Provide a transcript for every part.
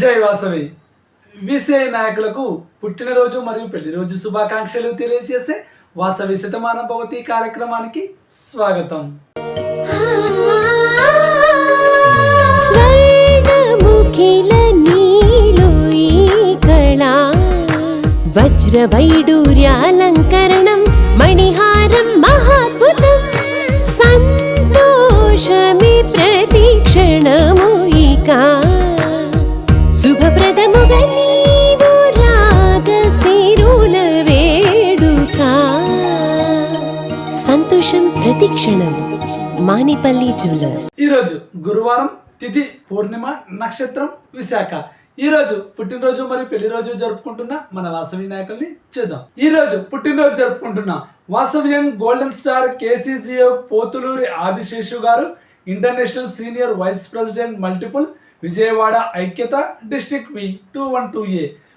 జై వాసవి విసిఐ నాయకులకు పుట్టినరోజు మరియు పెళ్ళిరోజు శుభాకాంక్షలు తెలియజేసే వాసవి శతమాన భవతి కార్యక్రమానికి స్వాగతం. స్వర్గముఖిల నీలో వజ్రవైడూర్యాలంకరణం మణిహారం మహాద్భుతం. సంతోషమి ప్రతిక్షణము క్షణం. మానిపల్లి జ్యువెలర్స్. ఈరోజు గురువారం తిథి పూర్ణిమ నక్షత్రం విశాఖ. ఈ రోజు పుట్టినరోజు మరియు పెళ్ళి రోజు జరుపుకుంటున్న మన వాసవి నాయకుల్ని చూద్దాం. ఈ రోజు పుట్టినరోజు జరుపుకుంటున్న Vasavyam golden star KCGO Potuluri Adiseshu garu international senior vice president multiple Vijayawada ఐక్యత district V two one two A.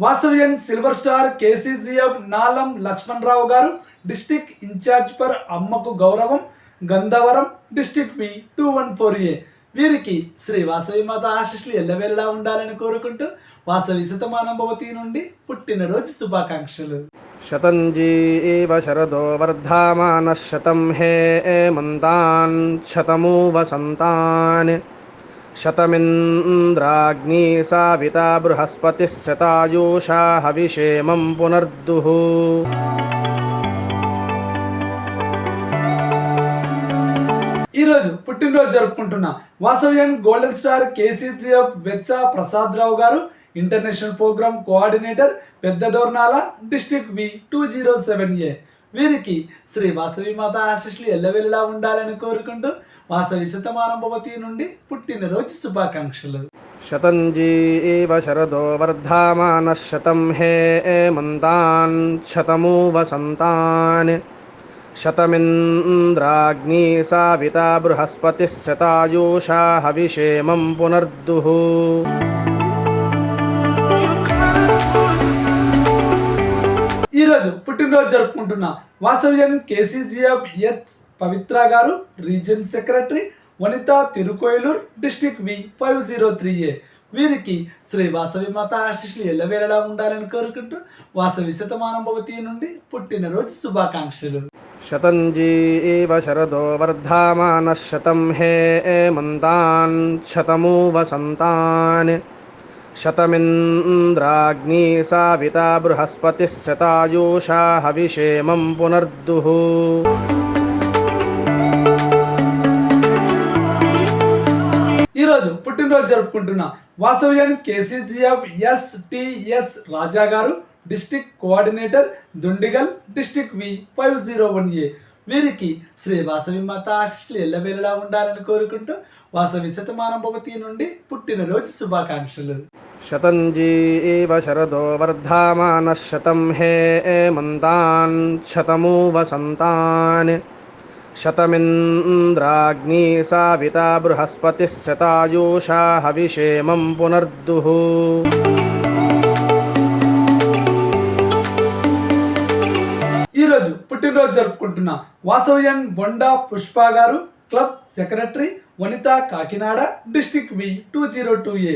Vasavyan silver star KCGM Nalam Lakshmanarao garu district incharge per అమ్మకు గౌరవం Gandhavaram district B two one four A. వీరికి శ్రీ వాసవి మాత ఆశిష్లు ఎల్లవెల్లా ఉండాలని కోరుకుంటూ వాసవి శతమానంభవతి నుండి పుట్టినరోజు శుభాకాంక్షలు. శతంజీ శరదో వర్ధమాన శతం హే మంతాన్ శతమూ వసంతాన్ शतमिन्द्राग्नी साविता बृहस्पतिः शतायुषा हविषेमं पुनर्दुः ఈరోజు పుట్టినరోజు జరుపుకుంటున్న Vasavian golden star KCCF Vechcha Prasad Rao garu international programme coordinator పెద్ద Dornala district V two zero seven A వీరికి శ్రీ వాసవి మాత ఆశిష్లు ఎల్లవెల్లా ఉండాలని కోరుకుంటూ వాసవి శతమానం భవతి నుండి పుట్టినరోజు శుభాకాంక్షలు. శతంజీ శరదో వర్ధమాన శతం హే మంతాన్ శతమూ వసంతాన్ శతమింద్రాగ్ని సావిత బృహస్పతి శతాయూషా హవిషేమం పునర్దుః. ఈరోజు పుట్టినరోజు జరుపుకుంటున్న వాసవ్యం KCGF S Pavitra garu region secretary Vanitha Tirukoilur district V five zero three A. వీరికి శ్రీ వాసవి మాత ఆశిష్లు ఎల్లవేళలా ఉండాలని కోరుకుంటూ వాసవి శతమానం భవతి నుండి పుట్టినరోజు శుభాకాంక్షలు. శతంజీ శరదో వర్ధమాన శతం హే మంతాన్ శతమూ వసంతాన్ శతమింద్రాగ్ని సావిత బృహస్పతి శతాయూషా హవిషేమం పునర్దుహూ ఈరోజు పుట్టినరోజు జరుపుకుంటున్న వాసవ్యాన్ KCGF STS Raja garu district coordinator Dundigal district V five zero one A. వీరికి శ్రీ వాసవి మాత ఆశిష్లు ఎల్లవేళలా ఉండాలని కోరుకుంటూ వాసవి శతమానం భవతి నుండి పుట్టినరోజు శుభాకాంక్షలు. శతంజీ శరదో వర్ధమాన శతం హే మంతాన్ శతమూ వసంతాన్ शतमिन्द्राग्नी साविता बृहस्पतिः शतायुषा हविषेमं पुनर्दुः ఈరోజు పుట్టినరోజు జరుపుకుంటున్న Vasavian Bonda Pushpa garu club secretary Vanitha Kakinada district V two zero two A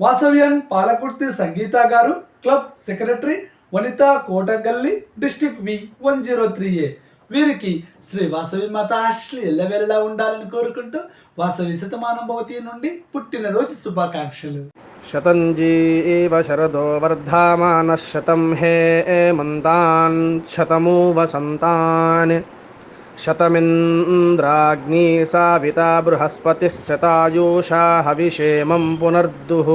Vasavyan Palakurthi Sangeetha garu club secretary Vanitha Kotagalli district V one zero three A. వీరికి శ్రీ వాసవి మాత ఆశీస్సులు ఎల్లవేళలా ఉండాలని కోరుకుంటూ వాసవి శతమానం భవతి నుండి పుట్టినరోజు శుభాకాంక్షలు. శతంజీ శరదో వర్ధమాన శతం హే మంతాన్ శతమూ వసంతాన్ శతమింద్రాగ్నీ సావితా బృహస్పతిः శతాయూషా హవిషేమం పునర్దుః.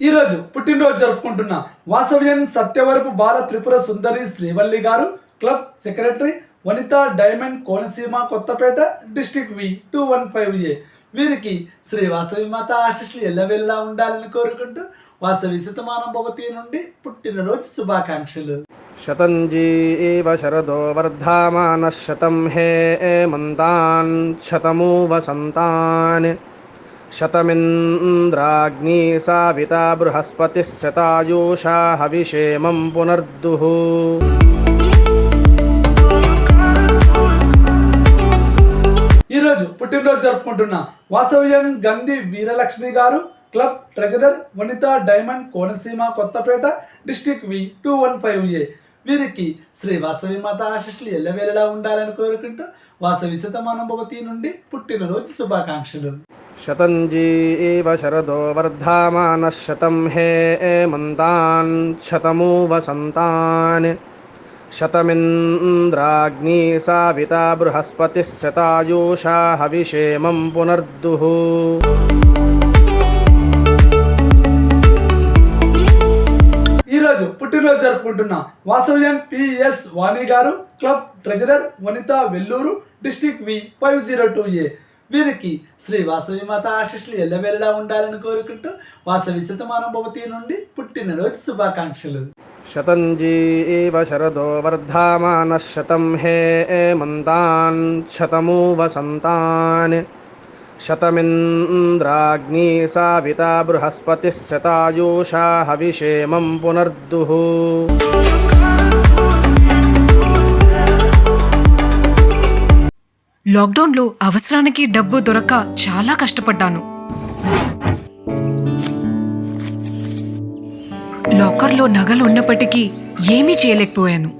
ఈరోజు పుట్టినరోజు జరుపుకుంటున్న వాసవ్యన్ సత్యవరపు బాల Tripura Sundari Srivalli garu club secretary Vanitha diamond Konaseema Kothapeta district V two one five A. వీరికి శ్రీ వాసవి మాత ఆశిష్లు ఎల్లవెల్లా ఉండాలని కోరుకుంటూ వాసవి శతమానం భవతి నుండి పుట్టినరోజు శుభాకాంక్షలు. శతంజీవ శరదో వర్ధమానः శతం హే మంతాన్ శతమూ వసంతాన్ శతమింద్రాగ్నీ సావితా బృహస్పతిः శతాయూషా హవిషేమం పునర్దుః. ఈరోజు పుట్టినరోజు జరుపుకుంటున్న Vasavyan Gandhi Veeralakshmi garu club treasurer Vanitha diamond Konaseema Kothapeta district V two one five A. వీరికి శ్రీ వాసవి మాత ఆశిష్లు ఎల్లవేళలా ఉండాలని కోరుకుంటూ వాసవి శతమానం భవతి నుండి పుట్టినరోజు శుభాకాంక్షలు. శతంజీ శరదో వర్ధమాన శతం హే మంతాన్ శతమూ వసంతాన్ శతమింద్రాగ్ని సావితా బృహస్పతి శతాయూషా హవిషేమం పునర్దుః. పుట్టినరోజు జరుపుకుంటున్న Vasavyam PS Vani garu club treasurer Vanitha Vellore district V five zero two A. వీరికి శ్రీ వాసవి మాత ఆశిష్లు ఎల్లవేళలా ఉండాలని కోరుకుంటూ వాసవి శతమానం భవతి నుండి పుట్టినరోజు శుభాకాంక్షలు. శతంజీవ శరదో వర్ధమాన శతం హే మంతాన్ శతమూ వసంతాన్ శతమింద్రాగ్నీ సావితా బృహస్పతి శతాయూషా హవిషేమం పునర్దుః. లాక్డౌన్లో అవసరానికి డబ్బు దొరక్క చాలా కష్టపడ్డాను. లాకర్లో నగలు ఉన్నప్పటికీ ఏమీ చేయలేకపోయాను.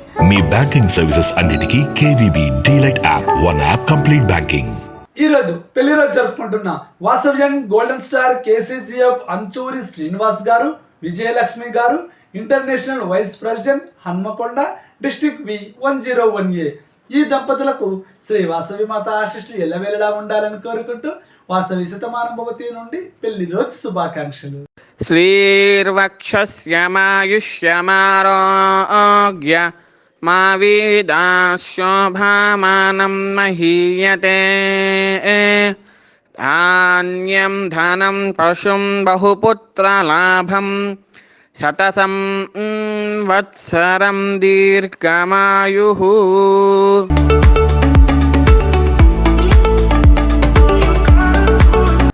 మీ బ్యాంకింగ్ సర్వీసెస్ అన్నిటికీ KVB DLite app one app complete banking ఈ రోజు పెళ్ళి రోజు జరుపుకుంటున్న Vasavyam golden star KCGF Anchuri Srinivas garu Vijayalakshmi garu international vice president Hanamkonda district V one zero one A ఈ దంపతులకు శ్రీ వాసవి మాత ఆశిష్లు ఎల్లవేళలా ఉండాలని కోరుకుంటూ వాసవి శతమానంభవతి నుండి పెళ్ళి రోజు శుభాకాంక్షలు. శ్రీర్వక్ష శ్యమాయుష్యమారోగ్య మా వేదా మహీయతే ధాన్యం ధనం పశుం బహుపుత్రలాభం శతసం వత్సరం దీర్ఘమాయు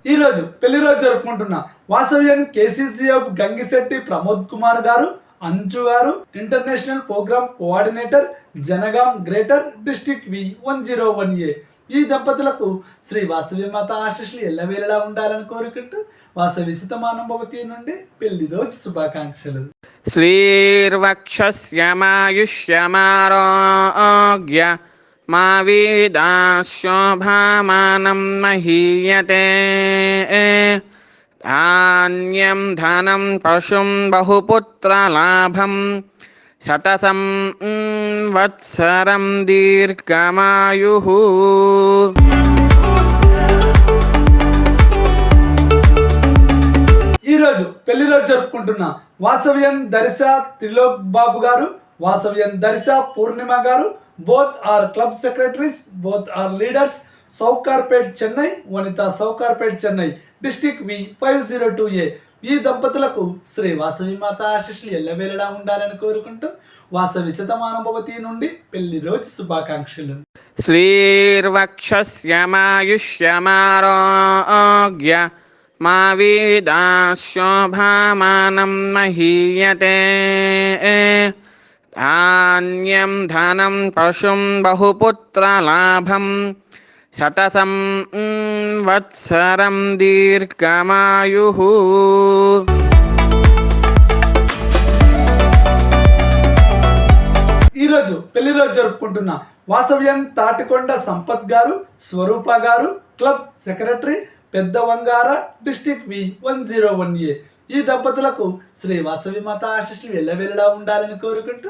ఈరోజు పెళ్ళి రోజు జరుపుకుంటున్న వాసవ్యం KCCF Gangishetti Pramod Kumar garu Anju garu international programme coordinator Jangaon greater district V one zero one A. ఈ దంపతులకు శ్రీ వాసవి మాత ఆశీస్సులు ఎల్లవేళలా ఉండాలని కోరుకుంటూ వాసవి సితమానుభవతి నుండి పెళ్ళి రోజు శుభాకాంక్షలు. శ్రీర్వక్షమాయుష్యమారోగ్య మా వీదాశోభామానం మహీయతే. ధాన్యం ధనం పశుం బహుపుత్రలాభం శతసం వత్సరం దీర్ఘమాయు ఈరోజు పెళ్ళి రోజు జరుపుకుంటున్న వాసవ్యం దర్శ త్రిలోక్ బాబు గారు Vasavyam Darsha Purnima garu both are club secretaries both are leaders Sowcarpet Chennai Vanitha Sowcarpet Chennai district V five zero two A. ఈ దంపతులకు శ్రీ వాసవి మాత ఆశిష్లు ఎల్లవేళలా ఉండాలని కోరుకుంటూ వాసవి శతమానభవతి నుండి పెళ్ళి రోజు శుభాకాంక్షలు. శ్రీర్వక్షమాయుష్యమారోగ్య మా వీదాశోభామానం మహీయతే. ధాన్యం ధనం పశుం బహుపుత్రలాభం శతసం వత్సరం దీర్ఘమాయు. ఈరోజు పెళ్ళి రోజు జరుపుకుంటున్న వాసవ్యం తాటికొండ సంపత్ గారు స్వరూప garu club secretary Pedda Vangara district V one zero one A. ఈ దంపతులకు శ్రీ వాసవి మాత ఆశిష్లు వెళ్ళవెళ్ళలా ఉండాలని కోరుకుంటూ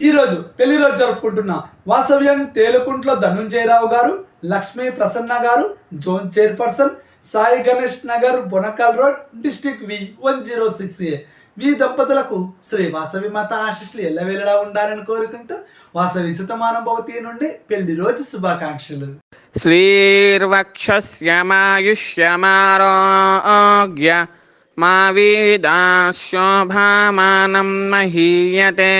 ఈరోజు పెళ్ళి రోజు జరుపుకుంటున్న వాసవ్యం తేలుకుంట్లో Dhananjaya Rao garu Lakshmi Prasanna garu zone chairperson Sai Ganesh Nagar Bonakal road district V one zero six A. We దంపతులకు శ్రీ వాసవి మాత ఆశిష్లు ఎల్లవేళలా ఉండాలని కోరుకుంటూ వాసవి సుతమానుభవతి నుండి పెళ్ళి రోజు శుభాకాంక్షలు. శ్రీర్వక్ష మా వేదాశోభామానం మహీయతే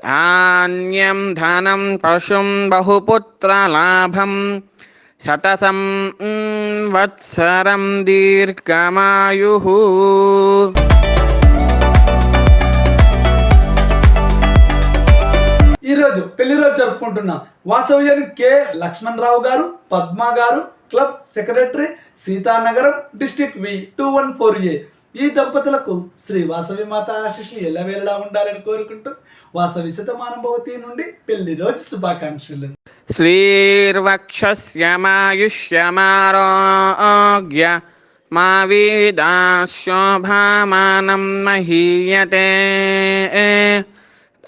ధాన్యం ధనం పశుం బహుపుత్రలాభం శతసం వత్సరం దీర్ఘమాయు ఈరోజు పెళ్ళి రోజు జరుపుకుంటున్నాం. వాసవ్యానికి K Lakshmanarao garu Padma garu club secretary Seethanagaram district V two one four A. ఈ దంపతులకు శ్రీ వాసవి మాత ఆశీస్సులు ఎల్లవేళలా ఉండాలని కోరుకుంటూ వాసవి శతమానుభవతి నుండి పెళ్ళి రోజు శుభాకాంక్షలు. శ్రీర్వక్షమాయుష్యమారోగ్య మా వీదాశోభామానం మహీయతే.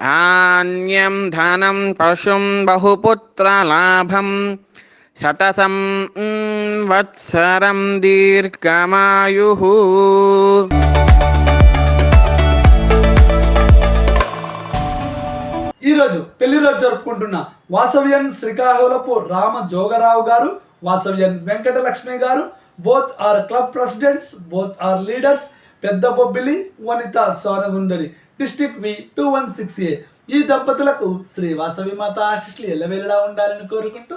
ధాన్యం ధనం పశుం బహుపుత్రలాభం శతసం వత్సరం దీర్ఘమాయు. ఈరోజు పెళ్ళి రోజు జరుపుకుంటున్న వాసవ్యన్ శ్రీకాకుళపు Rama Jogarao garu Vasavyan Venkatalakshmi garu both are club presidents both are leaders Pedda Bobbili Vanitha Sonagundari district V two one six A. ఈ దంపతులకు శ్రీ వాసవి మాత ఆశిష్లు ఎల్లవేళలా ఉండాలని కోరుకుంటూ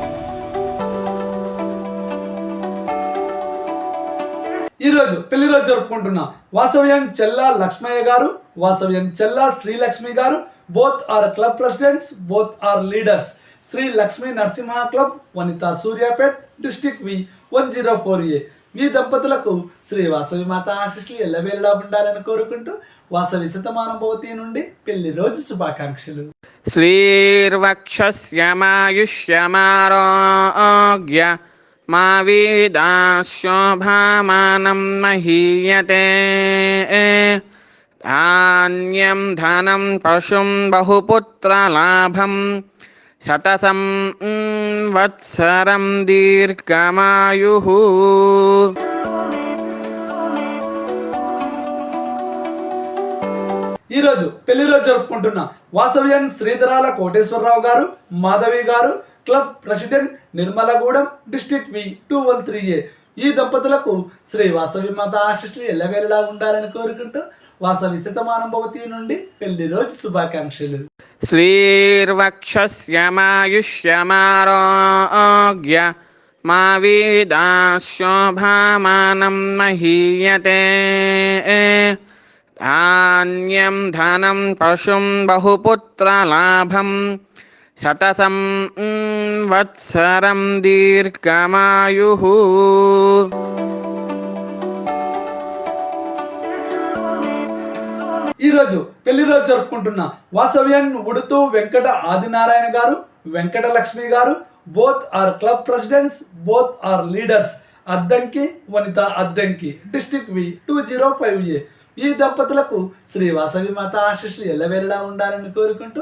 ఈరోజు పెళ్ళి రోజు జరుపుకుంటున్నాం వాసవ్యం చెల్లా లక్ష్మయ్య గారు Vasavyam Chella Srilakshmi garu both are club presidents both are leaders Sri Lakshmi Narasimha club Vanitha Suryapet district V one zero four A మీ దంపతులకు శ్రీ వాసవి మాత ఆశిష్లు ఎల్లవేళ్ళ ఉండాలని కోరుకుంటూ వాసవి శతమానుభవతి నుండి పెళ్ళి రోజు శుభాకాంక్షలు. శ్రీర్వక్ష మా వేదాశోభామానం మహీయతే ధాన్యం ధనం పశుం బహుపుత్రలాభం శతసం వత్సరం దీర్ఘమాయు ఈరోజు పెళ్ళి రోజు జరుపుకుంటున్న వాసవ్యన్ శ్రీధరాల Koteswararao garu Madhavi garu club president Nirmalagudem district V two one three A. ఈ దంపతులకు శ్రీ వాసవి మాత ఆశిస్సులు ఎల్లవేళలా ఉండాలని కోరుకుంటూ వాసవి శతమానం భవతి నుండి పెళ్ళి రోజు శుభాకాంక్షలు. శ్రీర్వక్షమాయుష్యమారోగ్య మా వీదాశోభామానం మహీయతే. ధాన్యం ధనం పశుం బహుపుత్రలాభం శతసం వత్సరం దీర్ఘమాయు. ఈరోజు పెళ్ళి రోజు జరుపుకుంటున్న వాసవ్యన్ ఉడుతూ Venkata Adinarayana garu Venkata Lakshmi garu both are club presidents both are leaders Addanki Vanitha Addanki district V two zero five A. ఈ దంపతులకు శ్రీ వాసవి మాత ఆశీస్సులు ఎల్లవేళలా ఉండాలని కోరుకుంటూ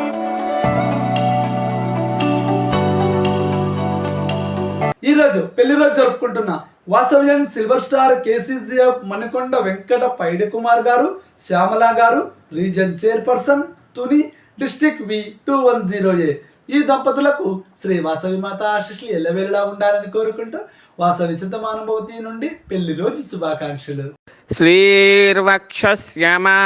ఈరోజు పెళ్ళి రోజు జరుపుకుంటున్న Vasavyam silver star KCGF Manikonda Venkata Paidi Kumar garu Shyamala garu region chairperson Tuni district V two one zero A. ఈ దంపతులకు శ్రీ వాసవి మాత ఆశిష్లు ఎల్లవేళలా ఉండాలని కోరుకుంటూ వాసవి సిద్ధమానుభూతి నుండి పెళ్ళి రోజు శుభాకాంక్షలు. శ్రీర్వక్ష శ్యమాయుష్యమారోగ్య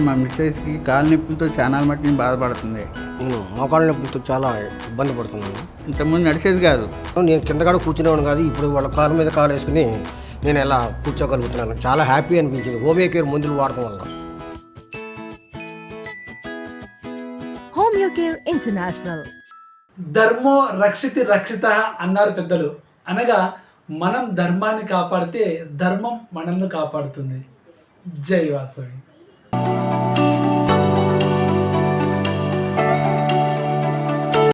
మా మిస్సెస్కి కాలు నొప్పులతో చాలా మట్టి బాధపడుతుంది. నేను మోకాళ్ళ నొప్పులతో చాలా ఇబ్బంది పడుతున్నాను. ఇంతకుముందు నడిచేది కాదు. నేను కింద కూడా కూర్చునేవాడు కాదు ఇప్పుడు వాళ్ళ కాలు మీద కాలు వేసుకుని నేను ఎలా కూర్చోగలుగుతున్నాను. చాలా హ్యాపీ అనిపించింది హోమియో కేర్ మందులు వాడటం వల్ల. Homeocare International. ధర్మో రక్షితి రక్షిత అన్నారు పెద్దలు. అనగా మనం ధర్మాన్ని కాపాడితే ధర్మం మనల్ని కాపాడుతుంది. జై వాసవి.